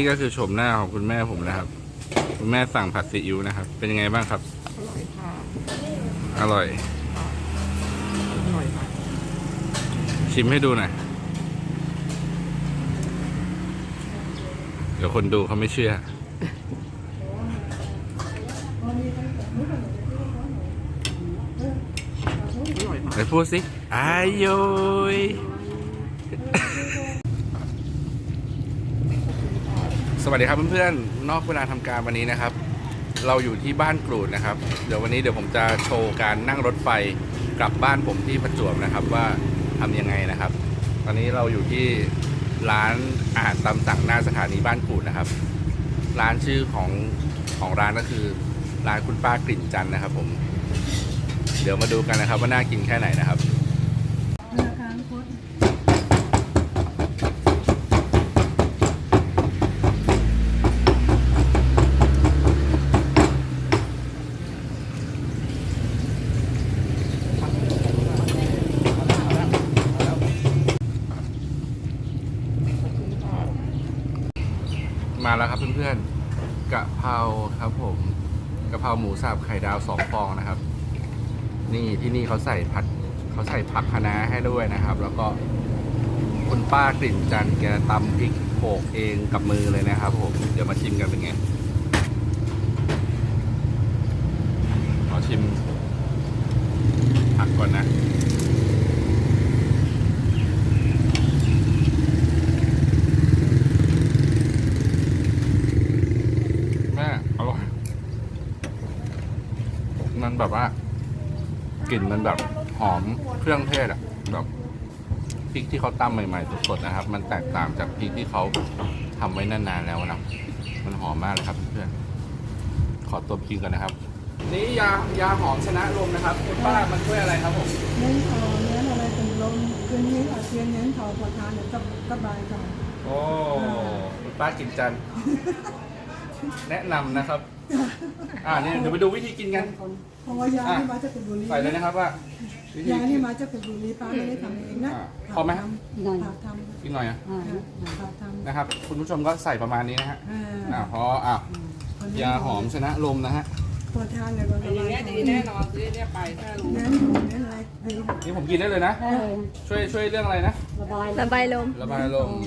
นี่ก็คือโฉมหน้าของคุณแม่ผมนะครับ คุณแม่สั่งผัดซีอิ๊วนะครับ เป็นยังไงบ้างครับ อร่อยค่ะ อร่อย อร่อยค่ะชิมให้ดูหน่อยเดี๋ยวคนดูเขาไม่เชื่อ อร่อยค่ะไหนพูดสิอายโยย สวัสดีครับเพื่อนๆ นอกเวลาทำการวันนี้นะครับ เราอยู่ที่บ้านกรูดนะครับ เดี๋ยววันนี้เดี๋ยวผมจะโชว์การนั่งรถไฟกลับบ้านผมที่ประจวบนะครับว่าทำยังไงนะครับ ตอนนี้เราอยู่ที่ร้านอาหารตามสั่งหน้าสถานีบ้านกรูดนะครับ ร้านชื่อของของร้านก็คือร้านคุณป้ากลิ่นจันนะครับ ผม เดี๋ยวมาดูกันนะครับว่าน่ากินแค่ไหนนะครับ ธนาคารพุทธ มาแล้วครับเพื่อนๆกะเพราครับผมกะ เพราหมูสับไข่ดาวสองฟองนะครับ นี่ที่นี่เขาใส่ผัดเขาใส่ผักคะน้าให้ด้วยนะครับ แล้วก็คุณป้ากลิ่นจันทร์แกตำพริกโขกเองกับมือเลยนะครับผมเดี๋ยวมาชิมกันเป็นไงขอชิมผักก่อนนะ แม่อร่อย มัน แบบว่ากลิ่นมันแบบหอมเครื่องเทศอะแบบพริกที่เขาตำใหม่ๆสดๆนะครับ มันแตกต่างจากพริกที่เขาทำไว้นานๆแล้วนะมันหอมมากเลยครับเพื่อนขอตัวกินก่อนนะครับ นี่ยายาหอมชนะลมนะครับคุณป้ามันช่วยอะไรครับผม เน้นทอเน้นอะไรเป็นลมคืนนี้อาเจียนเน้นทอพอทานเดี๋ยวสบายค่ะโอ้คุณป้ากินจันทร์แนะนำนะครับ อ่านี่เดี๋ยวไปดูวิธีกินกัน เพราะว่ายานี่มาจากเพชรบุรีใส่เลยนะครับว่าวิธียากินี่นมาจากเพชรบุรีป้าไม่ได้ทำเองนะอ่าพอไหมครับหน่อยทำกินหน่อยอะค่ะทำนะครับ คุณผู้ชมก็ใส่ประมาณนี้นะฮะอ่อ่าาพออะยาหอมชนะลมนะฮะพอทานเลยก็สอย่างบายเงี้ยดีแน่นอนซื้อเนี่ยไปถ้ารู้เน้นเน้นอะไรดีนี่ผมกินได้เลยนะช่วยช่วยเรื่องอะไรนะระบายลมระบายลมอื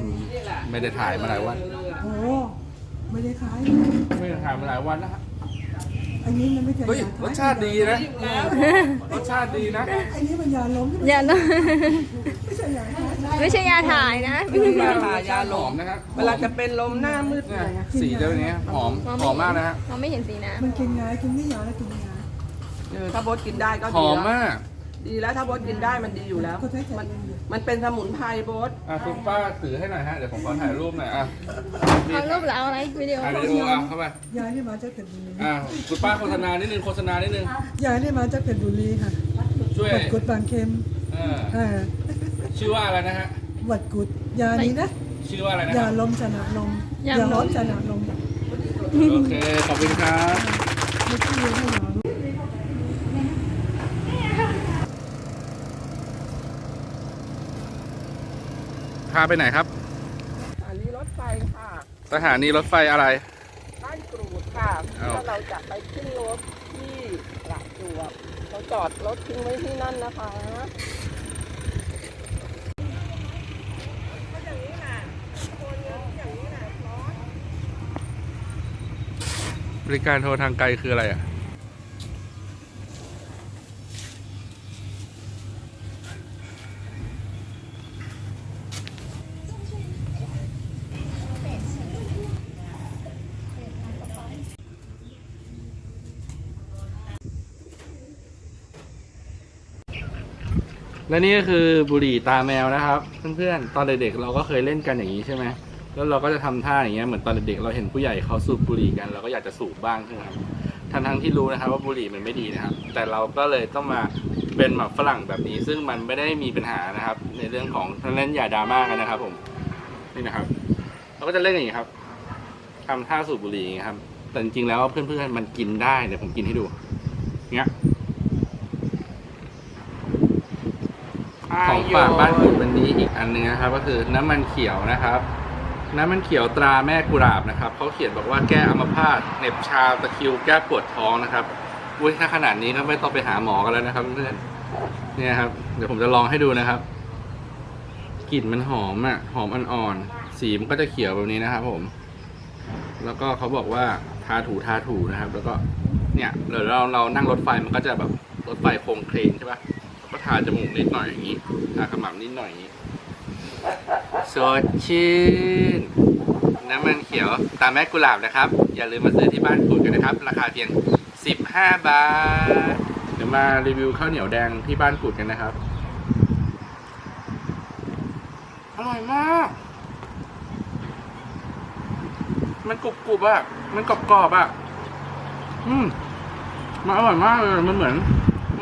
ม นี่แหละไม่ได้ถ่ายมาหลายวัน โอ้ ไม่ได้ขาย ไม่ได้ถ่ายมาหลายวันนะฮะอันนี้มันไม่ใช่เฮ้ยยารสชาติดีนะรสชาติดีนะอันนี้มันยาล้มอย่าลมไม่ใช่ยาขายไม่ใช่ยาถ่ายนะยาถ่ายยาลหอมมนะครับเวลาจะเป็นลมหน้ามืดเนี่ยสีเจ้าเนี้ยหอมหอมมากนะฮะเราไม่เห็นสีน้มันกินง่ายกินไม่ยาแล้วกินยาเออถ้าโบดกินได้ก็หดีอมแล้วมาก ดีแล้วถ้าโบดกินได้มันดีอยู่แล้วก็ใช้ใจมันเย็นมันเป็นสมุนไพรโบดอะคุณป้าถือให้หน่อยฮะ เดี๋ยวผมขอถ่ายรูปหน่อยอะำเอารูปหรือเอาอะไรวิดีโอ ถ่ายวิดีโออะเข้าไป ยานี่มาจากเพชรบุรีอะคุณป้าโฆษณานิดนึงโฆษณานิดนึง ยานี่มาจากเพชรบุรีค่ะช่วยวัดกุดบางเค็มเอออ่าชื่อว่าอะไรนะฮะ วัดกุดยานี้นะชื่อว่าอะไรนะคยารับลมชนะลมยาลมชนะลมโอเค ขอบคุณครับ ไม่ใช่ยาให้หมอรู้ พาไปไหนครับอันนี้รถไฟค่ะ สถานีรถไฟอะไรบ้านกรูดค่ะอ้าวถ้าเราจะไปขึ้นรถที่ประจวบเราจอดรถทิ้งไว้ที่นั่นนะคะบริการโทรทางไกลคืออะไรอะ และนี่ก็คือบุหรี่ตาแมวนะครับ เพื่อนๆ ตอนเด็กๆเราก็เคยเล่นกันอย่างนี้ใช่ไหมแล้วเราก็จะทำท่าอย่างเงี้ยเหมือนตอนเด็กๆเราเห็นผู้ใหญ่เขาสูบบุหรี่กันเราก็อยากจะสูบบ้างใช่ไหมครับทั้งทั้งๆที่รู้นะครับว่าบุหรี่มันไม่ดีนะครับ แต่เราก็เลยต้องมาเป็นหมักฝรั่งแบบนี้ ซึ่งมันไม่ได้มีปัญหานะครับ ในเรื่องของท่านเล่นอย่าดราม่ากันนะครับ ผมนี่นะครับ เราก็จะเล่นอย่างนี้ครับทำท่าสูบบุหรี่อย่างนี้ครับ แต่จริงๆแล้วเพื่อนๆมันกินได้เดี๋ยวผมกินให้ดูเงี้ย ของฝากบ้านคุณวันนี้อีกอันหนึงนะครับ ก็คือน้ำมันเขียวนะครับ น้ำมันเขียวตราแม่กุหลาบนะครับเขาเขียนบอกว่าแก้อัมพาตเหน็บชาตะคริวแก้ปวดท้องนะครับอุ้ยถ้าขนาดนี้ก็ไม่ต้องไปหาหมอกันแล้วนะครับเพื่อนๆเนี่ยครับ เดี๋ยวผมจะลองให้ดูนะครับกลิ่นมันหอมอะหอมอ่อนๆสีมันก็จะเขียวแบบนี้นะครับผม แล้วก็เขาบอกว่าทาถูทาถูนะครับ แล้วก็เนี่ยเดี๋ยวเราเรานั่งรถไฟมันก็จะแบบรถไฟโครงเคลงใช่ปะ ก็ทาจมูกนิดหน่อยอย่างนี้ ทาขมับนิดหน่อยอย่างนี้ สดชื่น น้ำมันเขียวตามแม่กุหลาบนะครับ อย่าลืมมาซื้อที่บ้านคุณกันนะครับ ราคาเพียง 15 บาท เดี๋ยวมารีวิวข้าวเหนียวแดงที่บ้านกุดกันนะครับ อร่อยมาก มันกรุบกรุบอะ มันกรอบกรอบอะ อืมมันอร่อยมากเลย มันเหมือน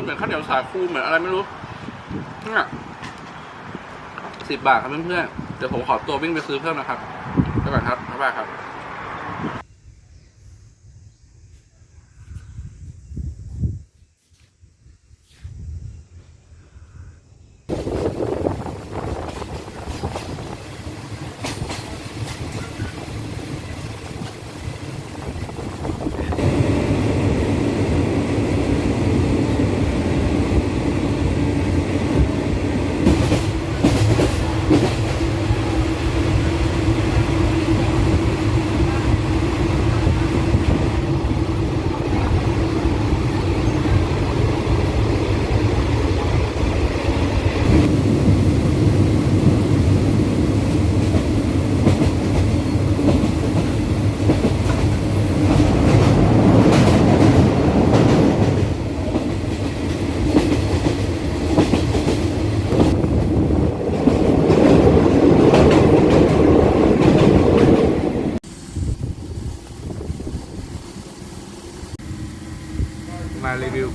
มันเหมือนข้าวเหนียวสาคูเหมือนอะไรไม่รู้เนี่ยสิบบาทครับเพื่อนๆเดี๋ยวผมขอตัววิ่งไปซื้อเพิ่มนะครับไปก่อนครับบ๊ายบายครับ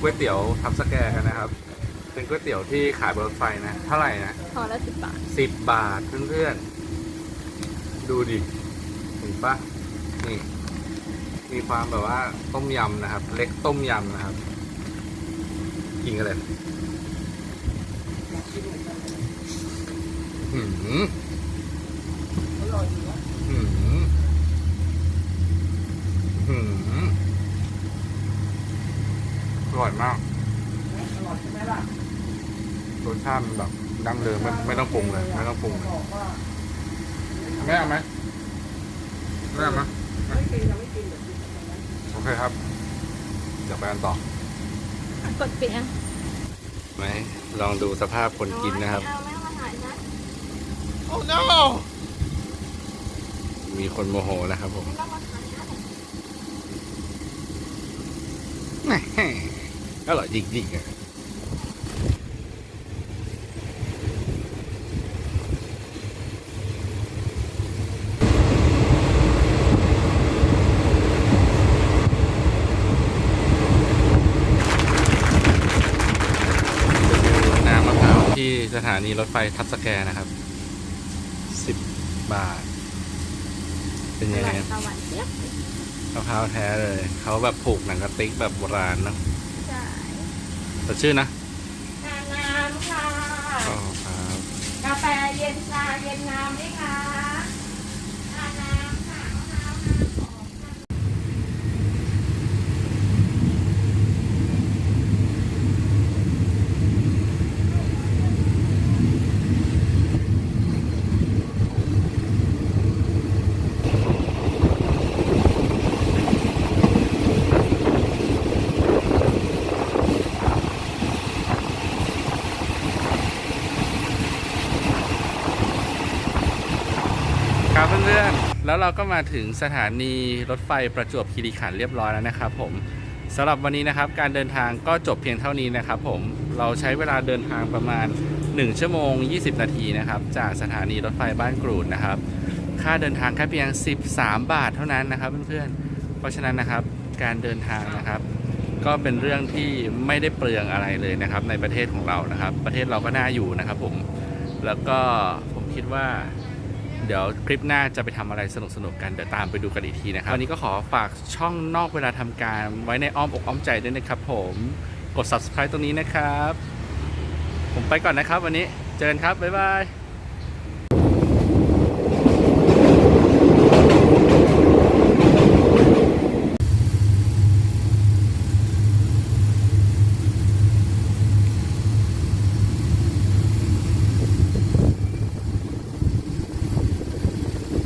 ก๋วยเตี๋ยวทับสแกกันนะครับ เป็นก๋วยเตี๋ยวที่ขายบนรถไฟนะ เท่าไหร่นะห่อละสิบบาทสิบบาทเพื่อนๆ ดูดิเห็นปะนี่ มีความแบบว่าต้มยำนะครับ เล็กต้มยำนะครับ กินกันเลยหืมอร่อยดีนะหืมหืม อร่อยมากอร่อยใช่ไหมล่ะรสชาติมันแบบดั้งเดิมไม่ไม่ต้องปรุงเลย ไม่ต้องปรุงเลยบอกว่าไม่เอาไหมไม่เอาไหมไม่กินจะไม่กินเดี๋ยวกินตรงนั้นโอเคครับเดี๋ยวไปกันต่อกดเปียงไหมลองดูสภาพคนกินนะครับ เอาแม่มาถ่ายนะ Oh no มีคนโมโหนะครับผมต้องมาถ่ายนะแหม่ อร่อยจริงๆอะน้ำมะพร้าวที่สถานีรถไฟทับสแกนะครับ สิบบาท เป็นยังไงตะวันเจี๊ยบมะพร้าวแท้เลย เขาแบบผูกหนังกระติกแบบโบราณเนอะใช่ สดชื่นนะงามงามค่ะ อ๋อครับ กาแฟเย็นชาเย็นงามไหมคะชาน้ำค่ะมะพร้าวน้ำหอมค่ะ ครับเพื่อนๆ แล้วเราก็มาถึงสถานีรถไฟประจวบคีรีขันธ์เรียบร้อยแล้วนะครับผมสำหรับวันนี้นะครับการเดินทางก็จบเพียงเท่านี้นะครับผมเราใช้เวลาเดินทางประมาณ 1 ชั่วโมง 20 นาทีนะครับจากสถานีรถไฟบ้านกรูดนะครับ ค่าเดินทางแค่เพียง 13 บาทเท่านั้นนะครับเพื่อนๆเพราะฉะนั้นนะครับการเดินทางนะครับ ก็เป็นเรื่องที่ไม่ได้เปลืองอะไรเลยนะครับ ในประเทศของเรานะครับ ประเทศเราก็น่าอยู่นะครับผมแล้วก็ผมคิดว่า เดี๋ยวคลิปหน้าจะไปทำอะไรสนุกๆกัน เดี๋ยวตามไปดูกันอีกทีนะครับ วันนี้ก็ขอฝากช่องนอกเวลาทำการไว้ในอ้อมอกอ้อมใจด้วยนะครับผมกด subscribe ตรงนี้นะครับ ผมไปก่อนนะครับ วันนี้เจอกันครับ บ๊ายบาย